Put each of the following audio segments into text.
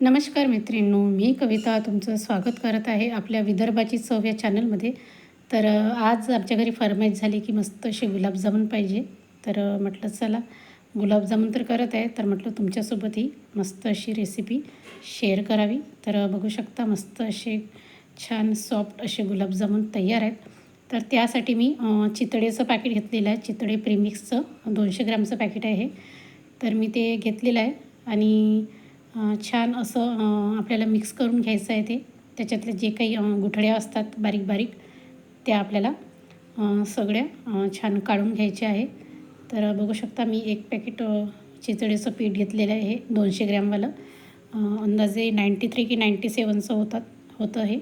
नमस्कार मैत्रिणींनो मी कविता तुमचं स्वागत करत आहे आपल्या विदर्भाची चव या चॅनलमध्ये. तर आज आमच्या घरी फरमाईश झाली की मस्त असे गुलाबजामुन पाहिजे. तर म्हटलं चला गुलाबजामुन तर करत आहे तर म्हटलं तुमच्यासोबतही मस्त अशी रेसिपी शेअर करावी. तर बघू शकता मस्त असे छान सॉफ्ट असे गुलाबजामुन तयार आहेत. तर त्यासाठी मी चितळेचं पॅकेट घेतलेलं आहे. चितळे प्रीमिक्सचं दोनशे ग्रामचं पॅकेट आहे तर मी ते घेतलेलं आहे आणि छान असं आपल्याला मिक्स करून घ्यायचं आहे ते. त्याच्यातले जे काही गुठळ्या असतात बारीक बारीक त्या आपल्याला सगळ्या छान काढून घ्यायच्या आहे. तर बघू शकता मी एक पॅकेट चिचडीचं पीठ घेतलेलं आहे दोनशे ग्रॅमवालं. अंदाजे नाईंटी थ्री की नाईंटी सेवनचं होतात होतं हे.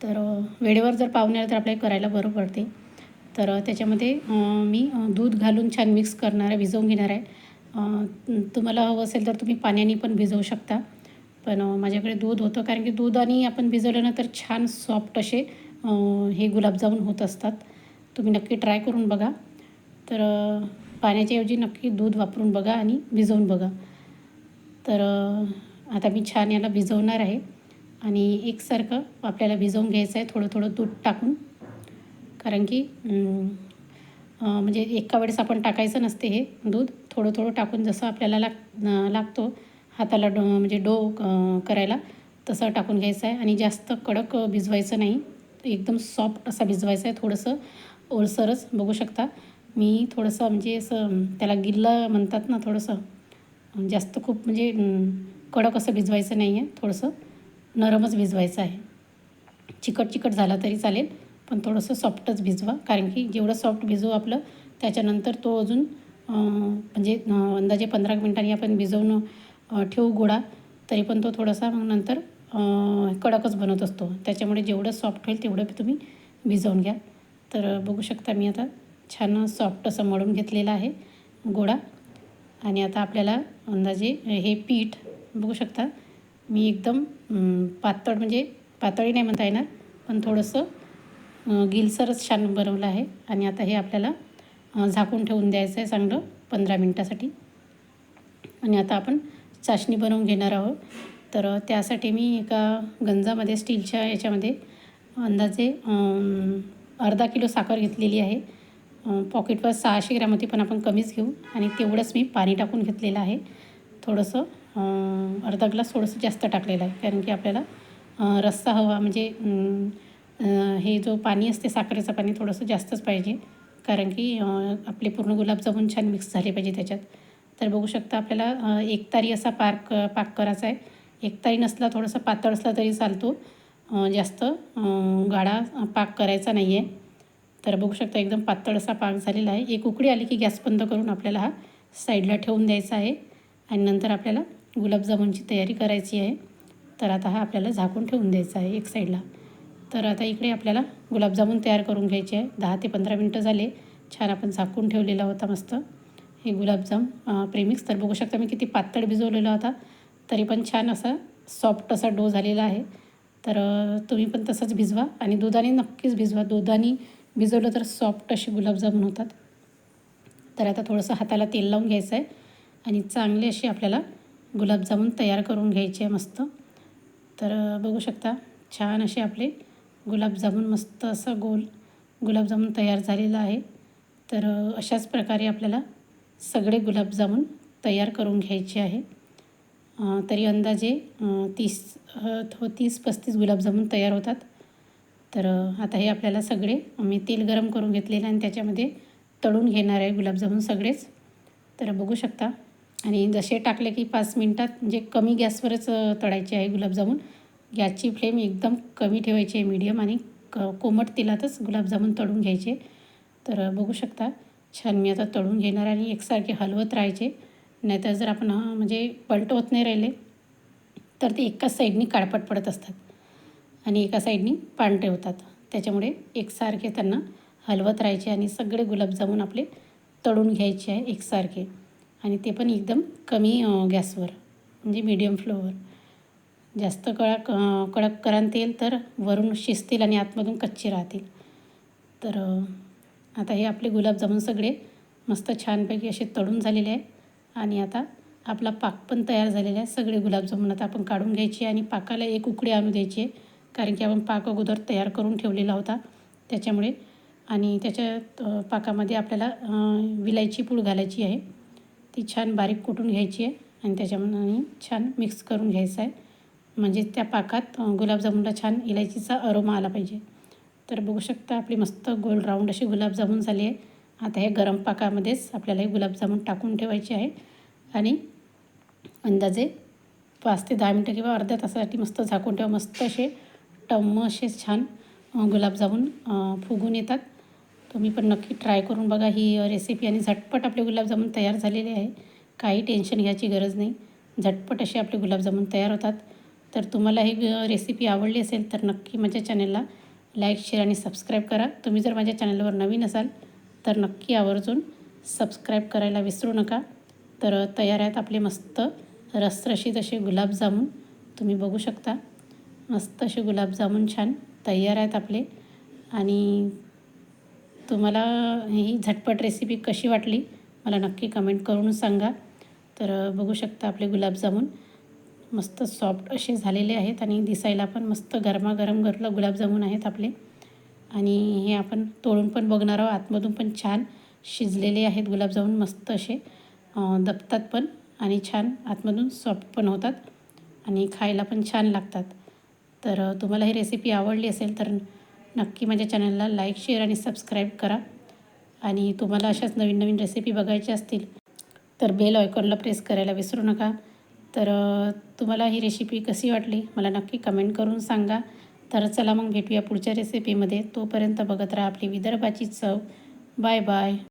तर वेळेवर जर पाहुणे आले तर आपल्याला करायला बरं पडते. तर त्याच्यामध्ये मी दूध घालून छान मिक्स करणार आहे भिजवून घेणार आहे. तुम्हाला हवं असेल तर तुम्ही पाण्याने पण भिजवू शकता. पण माझ्याकडे दूध होतं कारण की दूध आणि आपण भिजवलं ना तर छान सॉफ्ट असे हे गुलाबजामुन होत असतात. तुम्ही नक्की ट्राय करून बघा. तर पाण्याच्याऐवजी नक्की दूध वापरून बघा आणि भिजवून बघा. तर आता मी छान याला भिजवणार आहे. आणि एकसारखं आपल्याला भिजवून घ्यायचं आहे थोडं थोडं दूध टाकून. कारण की म्हणजे एका वेळेस आपण टाकायचं नसते हे दूध. थोडं थोडं टाकून जसं आपल्याला लाग लागतो हाताला डो म्हणजे डो करायला तसं टाकून घ्यायचं आहे. आणि जास्त कडक भिजवायचं नाही. एकदम सॉफ्ट असा भिजवायचा आहे. थोडंसं ओलसरच बघू शकता. मी थोडंसं म्हणजे असं त्याला गिल्ला म्हणतात ना थोडंसं जास्त खूप म्हणजे कडक असं भिजवायचं नाही आहे. थोडंसं नरमच भिजवायचं आहे. चिकट चिकट झाला तरी चालेल पण थोडंसं सॉफ्टच भिजवा. कारण की जेवढं सॉफ्ट भिजवू आपलं त्याच्यानंतर तो अजून म्हणजे अंदाजे पंधरा मिनिटांनी आपण भिजवून ठेवू गोळा. तरी पण तो थोडासा मग नंतर कडकच बनत असतो. त्याच्यामुळे जेवढं सॉफ्ट होईल तेवढं तुम्ही भिजवून घ्या. तर बघू शकता मी आता छान सॉफ्ट असं मळून घेतलेलं आहे गोळा. आणि आता आपल्याला अंदाजे हे पीठ बघू शकता. मी एकदम पातळ म्हणजे पातळी नाही म्हणता येणार पण थोडंसं गिलसरच छान बनवलं आहे. आणि आता हे आपल्याला झाकून ठेवून द्यायचं आहे चांगलं पंधरा मिनटासाठी. आणि आता आपण चाशणी बनवून घेणार आहोत. तर त्यासाठी मी एका गंजामध्ये स्टीलच्या याच्यामध्ये अंदाजे अर्धा किलो साखर घेतलेली आहे. पॉकेटवर सहाशे ग्रॅम होती पण आपण कमीच घेऊ. आणि तेवढंच मी पाणी टाकून घेतलेलं आहे. थोडंसं अर्धा ग्लास थोडंसं जास्त टाकलेलं आहे. कारण की आपल्याला रस्सा हवा म्हणजे हे जो पाणी असते साखरेचं पाणी थोडंसं जास्तच पाहिजे. कारण की आपले पूर्ण गुलाबजामुन छान मिक्स झाले पाहिजे त्याच्यात. तर बघू शकता आपल्याला एक तारी असा पार्क पाक करायचा आहे. एक तारी नसला थोडासा पातळ असला तरी चालतो. जास्त अ, गाढा पाक करायचा नाही आहे तर बघू शकता एकदम पातळ असा पाक झालेला आहे. एक उकडी आली की गॅस बंद करून आपल्याला हा साईडला ठेवून द्यायचा आहे. आणि नंतर आपल्याला गुलाबजामुनची तयारी करायची आहे. तर आता हा आपल्याला झाकून ठेवून द्यायचा आहे एक साईडला. तर आता इकडे आपल्याला गुलाबजामुन तयार करून घ्यायचे आहे. दहा ते पंधरा मिनटं झाले. छान आपण झाकून ठेवलेला होता मस्त. हे गुलाबजाम प्रेमिक्स. तर बघू शकता मी किती पातळ भिजवलेला होता. तरी पण छान असा सॉफ्ट असा डो झालेला आहे. तर तुम्ही पण तसंच भिजवा आणि दुधाने नक्कीच भिजवा. दुधाने भिजवलं तर सॉफ्ट असे गुलाबजामुन होतात. तर आता थोडंसं हाताला तेल लावून घ्यायचं आहे आणि चांगले असे आपल्याला गुलाबजामुन तयार करून घ्यायचे आहे मस्त. तर बघू शकता छान असे आपले गुलाबजामुन मस्त असं गोल गुलाबजामुन तयार झालेलं आहे. तर अशाच प्रकारे आपल्याला सगळे गुलाबजामुन तयार करून घ्यायचे आहे. तरी अंदाजे तीस थो हो, तीस पस्तीस गुलाबजामुन तयार होतात. तर आता हे आपल्याला सगळे मी तेल गरम करून घेतलेलं आणि त्याच्यामध्ये तळून घेणार आहे गुलाबजामुन सगळेच. तर बघू शकता. आणि जसे टाकले की पाच मिनटात म्हणजे कमी गॅसवरच तळायचे आहे गुलाबजामुन. गॅसची फ्लेम एकदम कमी ठेवायची आहे मीडियम आणि क कोमट तेलातच गुलाबजामुन तळून घ्यायचे. तर बघू शकता छान मी आता तळून घेणार आणि एकसारखे हलवत राहायचे. नाहीतर जर आपण म्हणजे पलटवत नाही राहिले तर ते एकाच साईडनी काळपट पडत असतात आणि एका साईडनी पांढरे होतात. त्याच्यामुळे एकसारखे त्यांना हलवत राहायचे आणि सगळे गुलाबजामुन आपले तळून घ्यायचे आहे एकसारखे. आणि ते पण एकदम कमी गॅसवर म्हणजे मीडियम फ्लोवर जास्त कळक कडक करान तर वरून शिजतील आणि आतमधून कच्चे राहतील. तर आता हे आपले गुलाबजामुन सगळे मस्त छानपैकी असे तळून झालेले आहे आणि आता आपला पाक पण तयार झालेला आहे. सगळे गुलाबजामुन आता आपण काढून घ्यायचे आणि पाकाला एक उकडी आणू द्यायची आहे. कारण की आपण पाक अगोदर तयार करून ठेवलेला होता. त्याच्यामुळे आणि त्याच्या पाकामध्ये आपल्याला विलायची पूड घालायची आहे. ती छान बारीक कुटून घ्यायची आहे. आणि त्याच्यामध्ये छान मिक्स करून घ्यायचं आहे. म्हणजे त्या पाकात गुलाबजामुनला छान इलायचीचा अरोमा आला पाहिजे. तर बघू शकता आपली मस्त गोल राऊंड अशी गुलाबजामुन झाली आहे. आता हे गरम पाकामध्येच आपल्याला हे गुलाबजामुन टाकून ठेवायचे आहे. आणि अंदाजे पाच ते दहा मिनटं किंवा अर्ध्या तासासाठी मस्त झाकून ठेवा. मस्त असे टम्म असे छान गुलाबजामून गुलाबजामुन फुगून येतात. तुम्ही पण नक्की ट्राय करून बघा. ही रेसिपी आणि झटपट आपले गुलाबजामुन तयार झालेले आहे. काही टेन्शन घ्यायची गरज नाही. झटपट असे आपले गुलाबजामुन तयार होतात. तर तुम्हाला ही रेसिपी आवडली असेल तर नक्की माझ्या चॅनलला लाईक शेअर आणि सबस्क्राईब करा. तुम्ही जर माझ्या चॅनलवर नवीन असाल तर नक्की आवर्जून सबस्क्राईब करायला विसरू नका. तर तयार आहेत आपले मस्त रसरशीत असे गुलाबजामून तुम्ही बघू शकता. मस्त असे गुलाबजामून छान तयार आहेत आपले. आणि तुम्हाला ही झटपट रेसिपी कशी वाटली मला नक्की कमेंट करून सांगा. तर बघू शकता आपले गुलाबजामून मस्त सॉफ्ट असे झालेले आहेत आणि दिसायला पण मस्त गरमागरम गरला गुलाबजामुन आहेत आपले. आणि हे आपण तोडून पण बघणार आहोत. आतमधून पण छान शिजलेले आहेत गुलाबजामून मस्त असे. दपतात दबतात पण आणि छान आतमधून सॉफ्ट पण होतात आणि खायला पण छान लागतात. तर तुम्हाला ही रेसिपी आवडली असेल तर नक्की माझ्या चॅनलला लाईक शेअर आणि सबस्क्राईब करा. आणि तुम्हाला अशाच नवीन नवीन रेसिपी बघायच्या असतील तर बेल आयकॉनला प्रेस करायला विसरू नका. तर तुम्हाला ही रेसिपी कशी वाटली? मला नक्की कमेंट करून सांगा. तर चला मग भेटूया पुढच्या रेसिपीमध्ये तोपर्यंत बघत राहा आपली विदर्भाची चव. Bye bye